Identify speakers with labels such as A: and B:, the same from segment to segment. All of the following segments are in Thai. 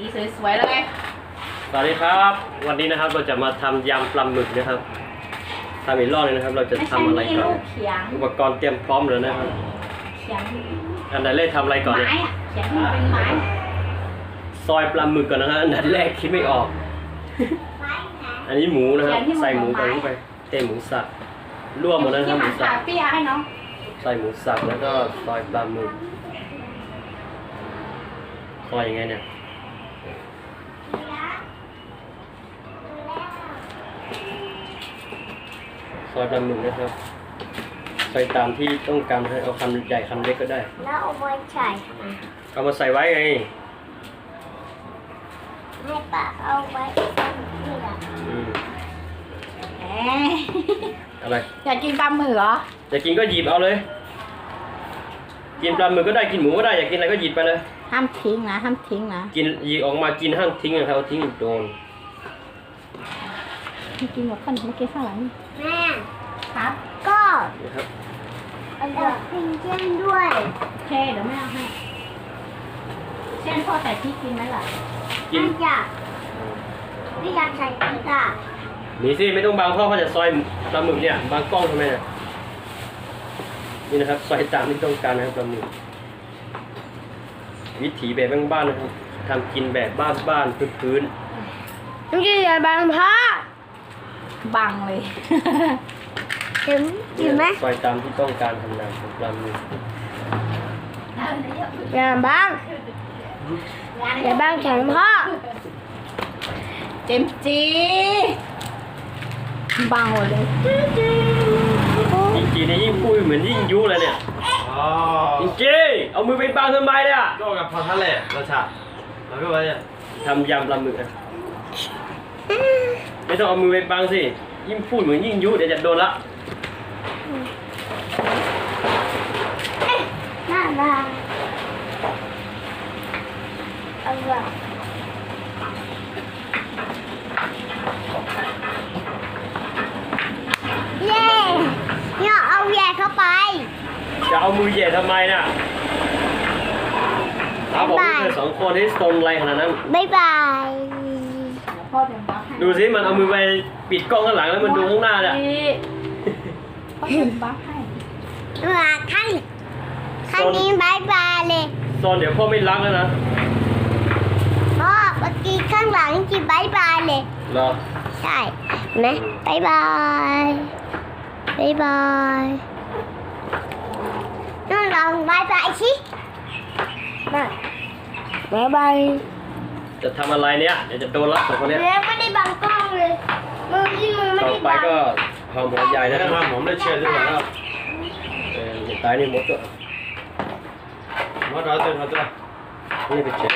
A: สีสวยๆแล้วไง
B: สวัสดีครับ วันนี้นะครับเราจะมาทำยำปลาหมึกนะครับทำอีกรอบเลยนะครับ เราจะ
A: ไม่
B: ทำ
A: ใช่
B: อะไร
A: นี่
B: ก่อ
A: ลู
B: น
A: กเขียง
B: อุปกรณ์เตรียมพร้อมเลยนะครับ
A: เขียง
B: อันดับแรกทำอะไรก่อนเนี่ย
A: ไม้อะเขียงมันเป็นไม้
B: ซอยปลาหมึกก่อนนะฮะอันดับแรกคิดไม่ออก อันนี้หมูนะครับ ใส่หมูไปเข้าไปเต้หมูสับรวมหมดแล้วนะครับหมู
A: ที่
B: สั
A: ขา
B: บ
A: เปียให้น้อง
B: ใส่หมูสับแล้วก็ซอยปลาหมึกซอยยังไงเนี่ย อยปลาหมึกนะครับ ใส่ตามที่ต้องการให้เอาคำใหญ่คำเล็กก็ได้
C: แล้วเอาไว้ใส่
B: เอามาใส่ไว้ไง
C: ให้ป้าเอาไว้ตรงนี้แหละ
B: อืม
A: แหม
B: อะไร
A: อยากกินปลาหมึกเหรอ
B: อยากกินก็หยิบเอาเลย กินปลาหมึกก็ได้กินหมูก็ได้อยากกินอะไรก็หยิบไปเลย
A: ห้ามทิ้งนะ ห้ามทิ้งนะ
B: กินหยิบออกมากินห้ามทิ้งนะครับเอาทิ้งโดน
A: ไม่กินหมดกันไม่กินข้างหลังนี่
C: แม่
A: ครับ
C: ก็
B: นะครับ
C: เอาดอกพิงเช่นด้วย
A: โอเคเดี๋ยวแม่เอาให้เช่นพ่อใส่พริกกินไหมล่ะ
B: กิน
C: ไม่อยากไม่อยากใส่พริกอะ
B: หนีสิไม่ต้องบางพ่อเขาจะซอยปลาหมึกเนี่ยบางกล้องทำไมเนี่ยนี่นะครับซอยตามที่ต้องการนะครับปลาหมึกวิถีแบบบ้านๆนะครับทำกินแบบบ้านๆพื้น
C: มันจะอย่าบังพ่อ
A: บังเลย
C: เห็น
B: ๆ
C: เห็นไหม
B: ซอยตามที่ต้องการทำงานของปลาหมึก
C: อย่าบังอย่าบังฉันพ่อ
A: เต็มจีบังหมดเลย
B: จริงๆนี่ยิ่งพูดเหมือนยิ่งยุเลยเนี่ย
D: อ๋อ
B: จริงๆเอามือไปบังทำไมเนี่ย
D: ก็กับพอทะเลราชาแล้วก็ไปเนี่ย
B: ทำยำปลาหมึกอะ ไม่ต้องเอามือไปบังสิ ยิ่งพูดเหมือนยิ่งยุเดี๋ยวจะโดนละ
C: น่ารักเอาว่ะเย้เนี่ยเอาแย่เข้าไป
B: จะเอามือแหย่ทำไมน่ะเอาบอกเธอสองคนที่สนอะไรขนาดนั้น
C: บ๊ายบาย
A: ดู
B: สิมันเอามือไปปิดกล้องข้างหลังแล้วมันดูข้างหน้าเนี่ย
A: พ่เดี๋ยวบังให้
C: มาข้างข้างนี้บายบายเลย
B: ซนเดี๋ยวพ่อไม่รักแล้วนะ
C: พ่อเมื่อกี้ข้างหลังจีบ๊ายบายเลย
B: เหรอ
C: ใช่ไหมบายบายบายบายน้องลองบายบายสิมาบายบาย
B: จะทำอะไรเนี่ยเดี๋ยวจะโดนละสองคนเนี้ย
C: แล้วไม่ได้บังกล้องเลยมือที่มือไม่
B: ต่อ
C: ได้
B: ไป
C: บัง
B: ก็หอมหัวใหญ่
D: ได้
B: นะค
D: มา
B: รับ
D: ผมได้เชียร์ด้วยแล้ว
B: เอออย่าตายนี่หมดก็
D: มาร้อยตัวมาตัว
B: นี่ไปเช็ด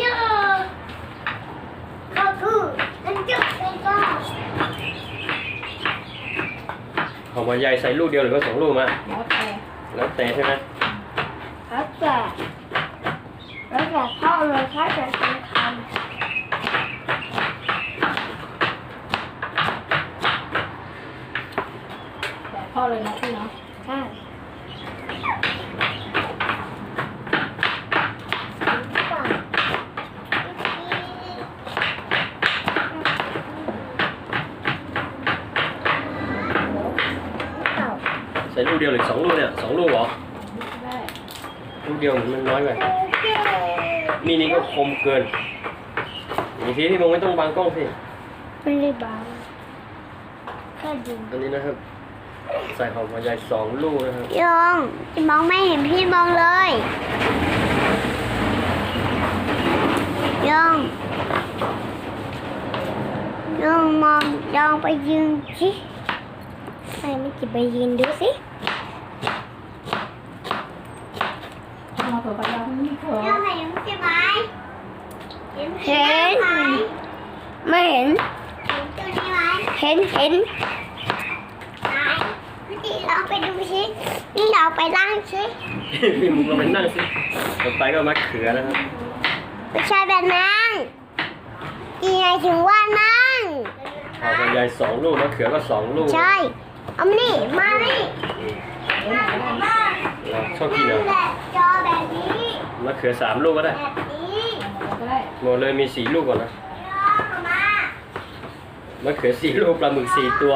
C: เยอะก็คือมันจุดไปก็
B: หอมหัวใหญ่ใส่ลูกเดียวหรือว่าสองลูกมา
A: แล้วแต่
B: แล้วแต่ใช่ไหม
C: แล้วแต่แล้วแต่พ่อเลยถ้าจะทำท
A: แต่พ่อเลยนะพี่เนาะำ
C: ใช่
B: กเดียวหรือสองลูกเนี่ยสองลูกเหรอ
A: ได้
B: ลูกเดียวเหมือนมันน้อยไปนี่นี่ก็คมเกินอีกทีที่มองไม่ต้องบังกล้องสิ
C: ไม่ได้บังแค่ดู
B: อันนี้นะครับ ใส่หอมหัวใหญ่สองลูกนะครับ
C: ยองมองไม่เห็นพี่มองเลยยองยองมองยองไปยืนสิใส่ไม่จิไปยืนดูสิ
A: มาเปิดประตูนี่เถอะ
C: ยองเห็นใช่ไหมเห็นเห็นไม่เห็น เห็นตัวนี้ไหมเห็นเห็นไหนพี่เราไปดูสินี่เราไปล่างสิ
B: พี่มุกเราไปนั่งสิต่อไปก็มะเขือนะครับ
C: ไม่ใช่แบบนั้นยังไงถึงว่านั่ง
B: หอมหัวใหญ่สองลูกมะเขือก็สองลูก
C: ใช่ เอามานี่ มานี่
B: อืมเรา ชอบกินเหรอ
C: แบบจอแบบนี้
B: มะเขือสามลูกก็ได้
C: แบบนี้
A: ก็ได้
B: หมดเลยมีสี่ลูกก่อนนะ
C: จอมามะ
B: เขือสี่ลูกปลาหมึกสี่ตัว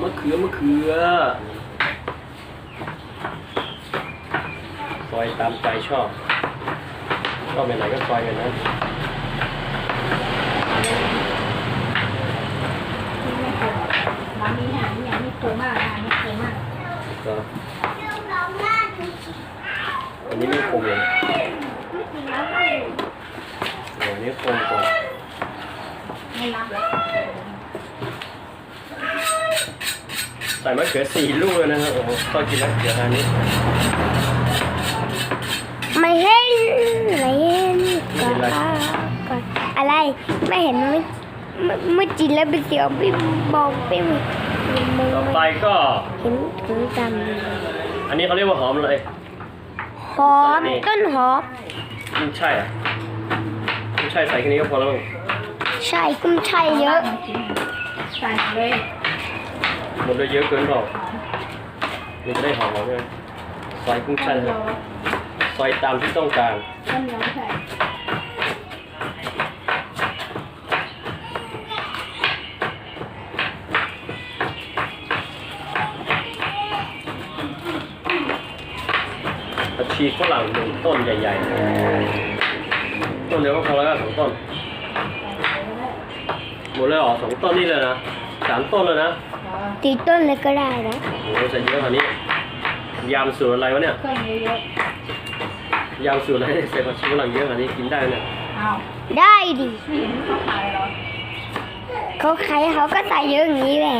B: มะเขือมะเขือซอยตามใจชอบชอบแบบไหนก็ซอยแบบนั้น
A: ที่ไม่คมร้านนี้ หานี่ยังม่ากนะไม่คมมาก
B: ก็
C: อัน
B: นี้ไม่คมเลย
C: ไม่จริงแล้วก็อยู่
B: โอ้อันนี้คมกว่า
A: ไม่รับแล้ว
B: ใส่มะเขือสี่ลูกเลยนะครับโอ้โหชอบกินมะเขือทานนี้
C: ไม่เห็นไม่เห็นก่อนก่อะไรไม่เห็นไม่ไม่จินแล้วเป็นเสียวพี่บอกพี่
B: ต่อไปก็
C: เห็นถึงจ
B: อันนี้เขาเรียกว่าหอมอะไรำ
C: หอมต้นหอม
B: กุ้งช่ายอะกุ้งช่ายใส่แค่นี้ก็พอแล้วมั้ง
C: ใช่กุ้งใช่เยอะ
A: ใส่เลย
B: หมดเลยเยอะเกินเปล่ามันจะได้หอมใช่ไหมซอยกุ้งช่ายนะครับซอยตามที่ต้องการ
A: ต้นเดียวไม่ใส่
B: ชีฝรั่งหนึ่งต้นใหญ่ๆ ต้นเดียวก็พอแล้วก็สองต้น หมดเลยเหรอสองต้นนี่เลยนะสามต้นเลยนะ
C: ตีต้นเลยก็ได้นะ
B: โอ้โหใส่เยอะขนาดนี้ ยำสูตรอะไรวะเนี่ย
A: เครื่องเยอะ
B: ยำสูตรอะไรเนี่ยใส่ผักชีฝรั่งเยอะขนาดนี้กินได้เนี่ย
A: ๆเอา
C: ได้ดิ
A: ไม่เห็นเขาขายหรอ
C: เขาใครเขาก็ใส่เยอะอย่างนี้แหละ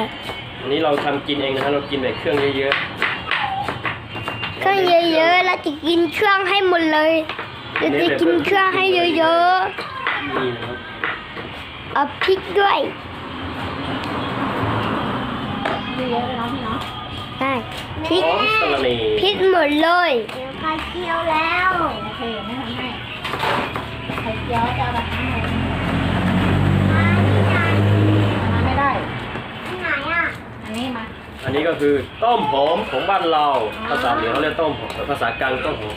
B: อันนี้เราทำกินเองนะฮะเรากินแบบเครื่องเยอะ
C: เค รื่องเยอะๆแล้วจะกินเครื่องให้หมดเลยเราจะกินเครื่องให้เยอะ
B: ๆนี่นะครับ
C: ๆเอาพริกด้วย
A: ดูเยอะเลยเนาะพี่เนาะ
C: ได้พริก
B: หอมสะระเน
C: พริกหมดเลยเดี๋ยวไข่เจียวแล้ว
A: โอเคไม่ทำให้ไข่เจียวจะเอาแบบนี้เลย
C: มาที่ไหน
A: มาไม่ได้
C: ที่ไหนอะ
A: อันนี้มา
B: อันนี้ก็ คือต้มหอมของบ้านเรา ภาษาเหนือเขาเรียกต้มหอมภาษากลางต้มหอม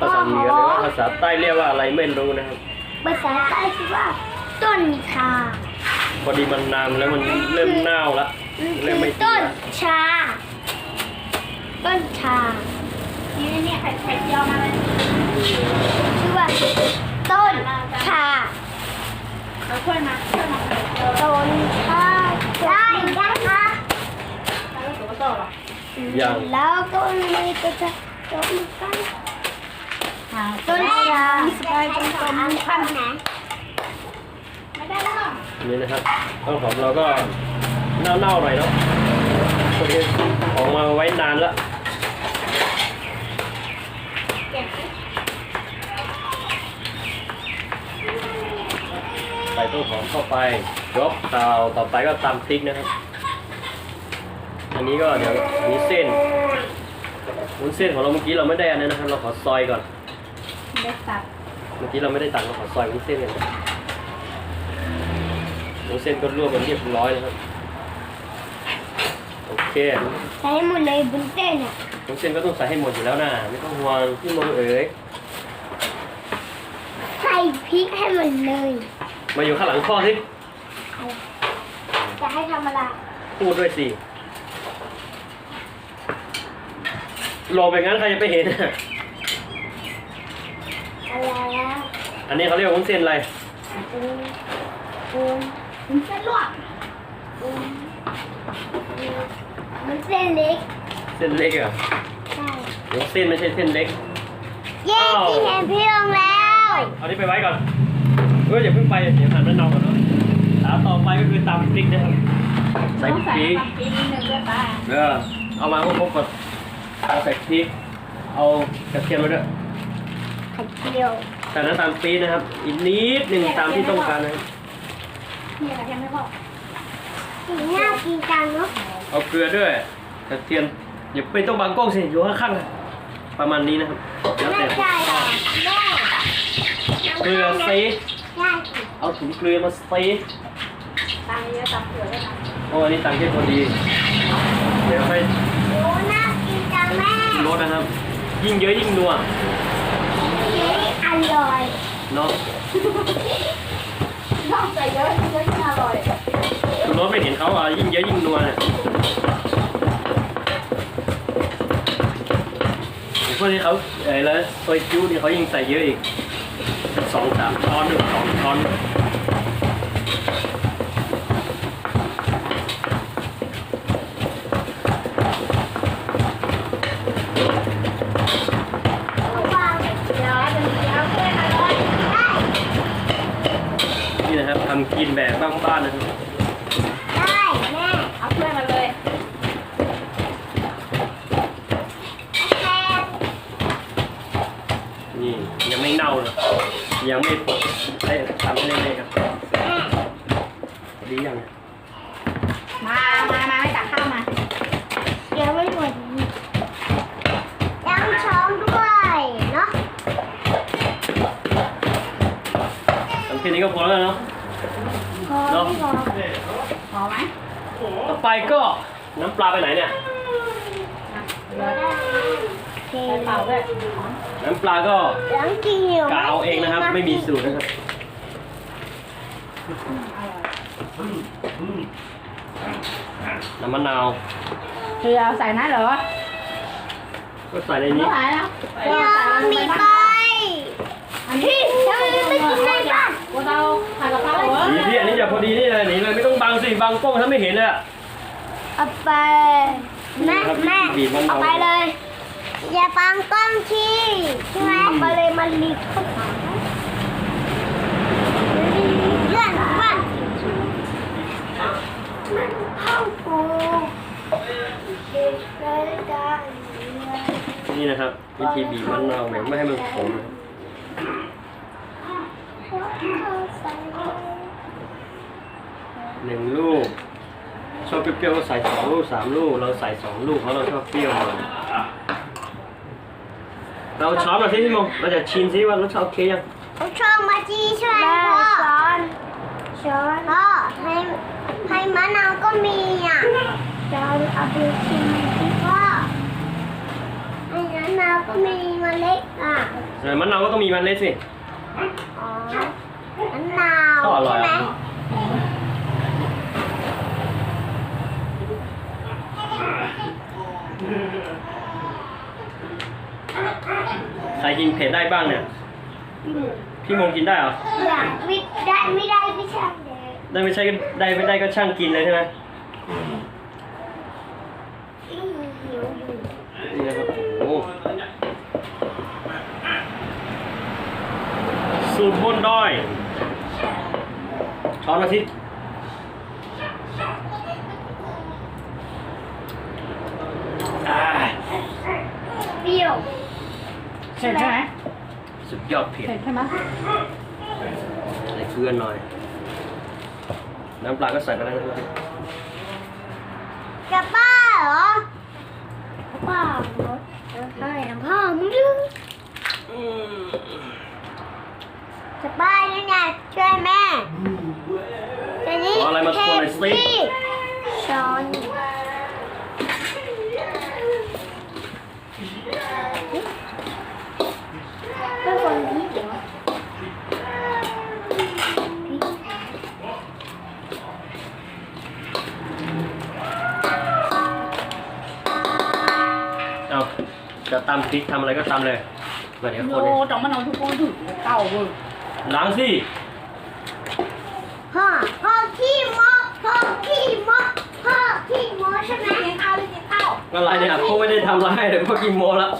B: ภาษาเหนือหรือว่าภาษาใต้เรียกว่าอะไรไม่รู้นะครับ
C: ภาษาใต้ชื่อว่า ต้นชา
B: พอดีมันนานแล้วมันเริ่มเน่าแล้ว
C: มัน
B: เริ่ม
C: คื
B: ไม่
C: อ
B: ดี
C: ต้น
B: แล้ว
C: ชา ต้นชา
A: นี่เนี่ยไข่ไข่เจียวมาเลย
C: ชื่อว่าต้นชา
A: เราช่วยมาช่วยมาไข่เจียว
C: ต้นชาได้ได้ค่ะ
A: แล้วก็ตัวโตหรอ
B: ยัง
C: แล้วก็มีต้นชาต้นชา
A: อ่า
C: ต้นชา
A: ได้ต้นต้น
C: ขั้นไหน
A: ไม่ได้แล้ว
B: อันนี้นะครับต้มหอมเราก็เน่าๆหน่อยเนาะพอดีออกมาไว้นานแล้วใส่ต้นหอมเข้าไปยกเตาต่อไปก็ตำพริกนะครับ อันนี้ก็เดี๋ยวอันนี้เส้นวุ้นเส้นของเราเมื่อกี้เราไม่ได้อันนั้นนะครับ เราขอซอยก่อน
A: เล็กตัด
B: เมื่อกี้เราไม่ได้ตัดเราขอซอยวุ้นเส้นกันวุ้นเส้นก็รวบกันเรียบร้อยนะครับ โอเค
C: ใช้หมดเลยบุญเต้นอะ
B: วุ้นเส้นก็ต้องใส่ให้หมดอยู่แล้วนะไม่ต้องห่วงพี่โมเอ๋ย
C: ใส่พริกให้หมดเลย
B: มาอยู่ข้างหลังพ่อสิ
C: จะให้ทำอะไร
B: พูดด้วยสิ โลไปงั้นใครจะไปเห็น
C: อะไรอะ
B: อันนี้เขาเรียกว่าวุ้นเส้นอะไร
C: อืมอืม
A: ถึงเส้นลวก
C: อืมอืมมันเส้นเล็ก
B: เส้นเล็กเหรอะ
C: ใช่
B: วุ้นเส้นไม่ใช่เส้นเล็ก
C: เย้
B: อ้าว
C: กินเห็นพี่ลงแล้ว
B: เอานี้ไปไว้ก่อนเฮ้ยอย่าเพิ่งไปเดี๋ยวหันมันนอนก่อนเนาะถามต่อไปก็คือตำพริกนะครับ ใส่
A: ต้อง
B: พริก
A: ใส่นิดนึงด้วยป้า
B: เออเอามาพบกับเอาใส่พริก เอากระเทียมมาด้วย
C: ไข่เจียว
B: แต่น้ำตาลปี๊บนะครับ อีกนิดหนึ่งตามที่ต้องการนะครับ
A: นี่กระเทียมไม่พอ
C: สีน่ากินจังเนาะ
B: เอาเกลือด้วยกระเทียมอย่าไปต้องบางกล้องสิอยู่ข้างๆนะประมาณนี้นะครับแล้ว
C: แม่
B: แต่
C: ใจเหรอแม่น้
B: เกลือซี
C: ได้
B: เอาถุงเกลือมาซี
A: ตังเยอะตังเผื่อด้วยนะ
B: โอ้อันนี้ตังค์แค่พอดี เดี๋ยวให้
C: โอ้น่ากินจังแม่
B: รสนะครับ ยิ่งเยอะยิ่งนัว
C: เค้กอร่อย
B: เนาะ
A: ชอบใส่เยอะเยอะอร่อย
B: รสไม่เห็นเขาอะยิ่งเยอะยิ่งนัวเนี่ยไอ้พวกนี้เขาไอ้แล้วซอยจู้นี่เขายิ่งใส่เยอะอีกสองสามช้อนหนึ่งสองช้อน
C: วางเดี๋ยวเดี๋ยวเพื่อนอร่อยได้
B: นี่นะครับทำกินแบบบ้านๆนะครับ
C: ได้แม่
A: เอาถ้วยมาเลย
C: แม่
B: นี่ยังไม่เน่าเลยยังไม่ให้ทำให้เละๆครับดียัง แค่นี้ก็พอแล้วเนาะ
C: พอไม่พอ
A: พอไหม
B: ต่อไปก็น้ำปลาไปไหนเนี่ย
C: เท
A: ใส่เปล่าด้วย
B: น้ำปลาก็
C: หลังกินเหนียว
B: กะเอาเองนะครับ ไม่มีสูตรนะครับน้ำมะนาว
A: คือเอาใส่นะเหรอ
B: ก็ใส่ใน
A: ไม่
B: นี้
A: หายแล้ว
C: เดี๋ยวมีไป
A: อัน นี้
C: ทำไมไม่กินในบ้าน
A: ว่าเราผัดกะเพราเหรอ
B: นี่พี่อันนี้อย่าพอดีนี่เลยนี่เลยไม่ต้องบังสิบังกล้องถ้าไม่เห็นเลยอะ
C: เอาไปแม่แม่เอาไปเลย อย่าปังกล้องที่ใช่ไหมไปเลยมันลีกเข้าไปเลื่อนบ้านเข้าปูเด็กเลยได้
B: นี่นะครับวิธีบีบมะนาวแบบไม่ให้มันขมนะครับ หนึ่งลูก ชอบเปรี้ยวๆก็ใส่สองลูกสามลูก เราใส่สองลูกเพราะเราชอบเปรี้ยวหน่อยเราช้อนมาที่พี่มงเราจะชิมซิว่ารสชาติโอเคยัง
C: เอาช่องมาจี้ใช่ไหมพ่อช้อนช้อนก็ให้ให้มะนาวก็มีอะช้อนเอาไปชิมสิพ่อให้มะนาวก็มีเมล็ดอะ
B: เออมะนาวก็ต้องมีมันเล็ดสิ
C: อ๋อ มะนาว
B: ก็อร่อย
C: ใช่ไหม
B: อะใครกินเผ็ดได้บ้างเนี่ย พี่มงกินได้เหรอ
C: อยากไม่ได้ไม่ได้ไม่ใช่เลย
B: ได้ไม่ใช่ก็ได้ไม่ได้ก็ช่างกินเลยใช่ไหม
C: หิวอยู่
B: นี่นะครับโอ้โหสูตรบนดอย ช้อนมาสิอ่า
C: เปรี้ยว
A: เผ็ดใช่ไหม
B: สุดยอดเผ็ด
A: เผ็ดใช่ไหม
B: ใส่เกลือหน่อย น้ำปลาก็ใส่ไปแล้วนะครับ
C: กับป้าเหรอป้าเหรอใช่น้ำพ่อมึงดึง
B: อืม
C: จะป้าเนี่ยไงช่วยแม่จะนี่
B: เอาอะไรมาคนหน่อยสิ
C: ช้อนเป็นคนที่เหรอ
B: เอาจะตำพริกทำอะไรก็ตำเลยมาเดี๋ยวคน
A: โอ้
B: ให้
A: ต้องมาเอาทุกคนถึงเต่าเว้ย
B: ล้างสิ
C: พ่อพ่อขี้มกพ่อขี้มกพ่อขี้มกใช่ไหม
A: กินข้าวเลยกินข้าว
B: อะไรเนี่ยพวกไม่ได้ทำร้ายเลยพวกกินโมแล้ว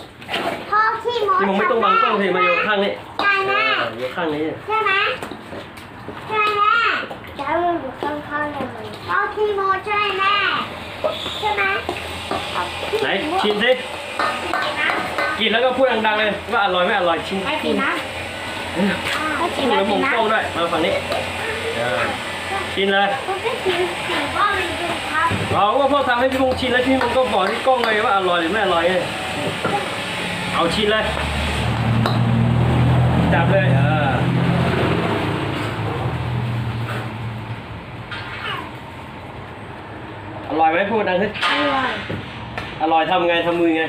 C: พ่อขี้มก
B: ที่มึงไม่ต้องบังกล้องสิมาอยู่ข้างนี้
C: ใช่แม่
B: เอออยู่ข้างนี้
C: ใช่ไหมใช่แม่จะเอาอยู่ข้างๆเลยพ่อขี้มกใช่แม่ใช่ไหม
B: ไหนชิมสิกินแล้วก็พูดดังๆเลยว่าอร่อยไม่อร่อยชิม
A: ไปกินนะ
B: พูดแล้วมองกล้องด้วยมาฝั่งนี้เออชิมเลย
C: เรา
B: ก็พ่อทำให้พี่ลุงชิมแล้วพี่ลุงก็บอกที่กล้องเลยว่าอร่อยหรือไม่อร่อยเอาชิมเลย จับเลยออร่อยไหมพูดดังสิ
A: อร่อย
B: อร่อยทำไงทำมือไง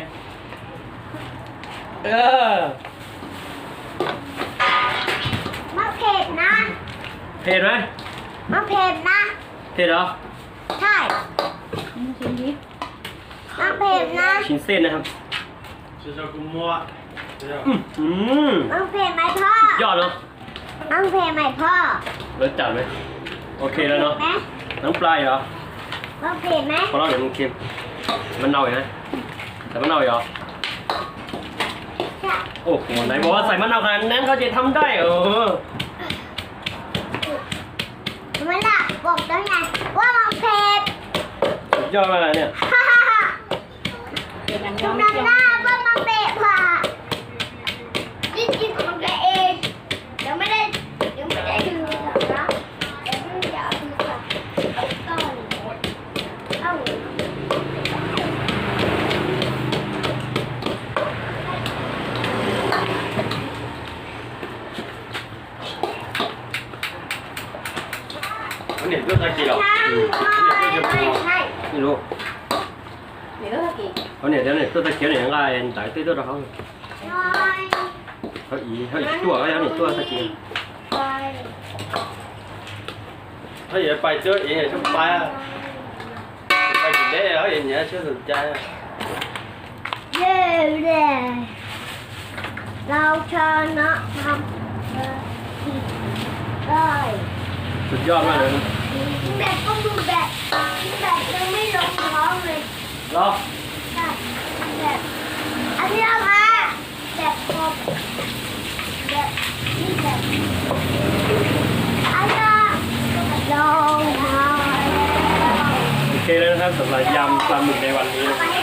B: เออ
C: มะเผ็ดนะ
B: เผ็ดไหม
C: มะเผ็ดนะ
B: เผ็ดเหรอ
C: ใช่
A: ชิมดิ
C: มะเผ็ดนะ
B: ชิ้นเส้นนะครับ
D: ชื่อชอบกุ้งมัวชื่อชอบ
B: อืมอืม
C: มะเผ็ดไหมพ่อ ย
B: อดเนาะ
C: มะเผ็ดไหมพ่อ
B: รสจัดไหมโอเคแล้วเนาะ
C: ไหม
B: น้ำปลายเหรอ
C: มะเผ็ดไหม
B: พอเราเดี๋ยวมันเค็มมันเน่าอย่างไรแต่มันเน่าอีกเหรอ
C: ใช่
B: โอ้โหไหนบอกว่าใส่มะนาวขนาดนั้นเขาจะทำได้เออ
C: ไม่ล่ะบอกแล้วไงว่ามะเผ็ด
B: สุด ยอดมากเลยเนี่ย
C: ฮ่าฮ่าฮ่า
A: เดี๋ยวน้ำ
C: ดู
A: น้ำ
C: น้ำหน้าว่ามะเผ็ดค่ะยิ่งกินของตัวเองเดี๋ยวไม่ได้เดี๋ยวไม่ได้ดูหรอกนะเดี๋ยวไม่อยากดูค่ะเอาต้นเอา
D: อันนี้ก็ตะกี้หรอ
C: ใช่ไม่ใช่
B: ไม่รู้
A: เดี๋ยวก็กิน
B: เขาเนี่ยเดี๋ยวเนี่ยตัวตะเกียบเนี่ยยังไงแต่ตัวตัวเขา
C: น้อย
B: เขาอีเขาอีตัวก็ยังเนี่ยตัวตะเกียบ
C: ไป
D: ถ้าอย่าไปเจอเองอย่าชอบไปอะไปกินได้แล้วอย่างเงี้ยชื่อสนใจอะ
C: เย้เลยเราชนะทำเออผิดได้
B: สุดยอดมากเลยนะ
C: แบบก็ดูแบบแบบยังไม่ลงท้องเลย
B: เหรอ
C: ใช่แบบอันนี้เอามาแบบครบแบบนี่แบบอันนี้ลงมาแล้ว
B: โอเคเลยนะครับสำหรับยำปลาหมึกในวันนี้
C: เอา
B: นะ
C: ไปให้หมด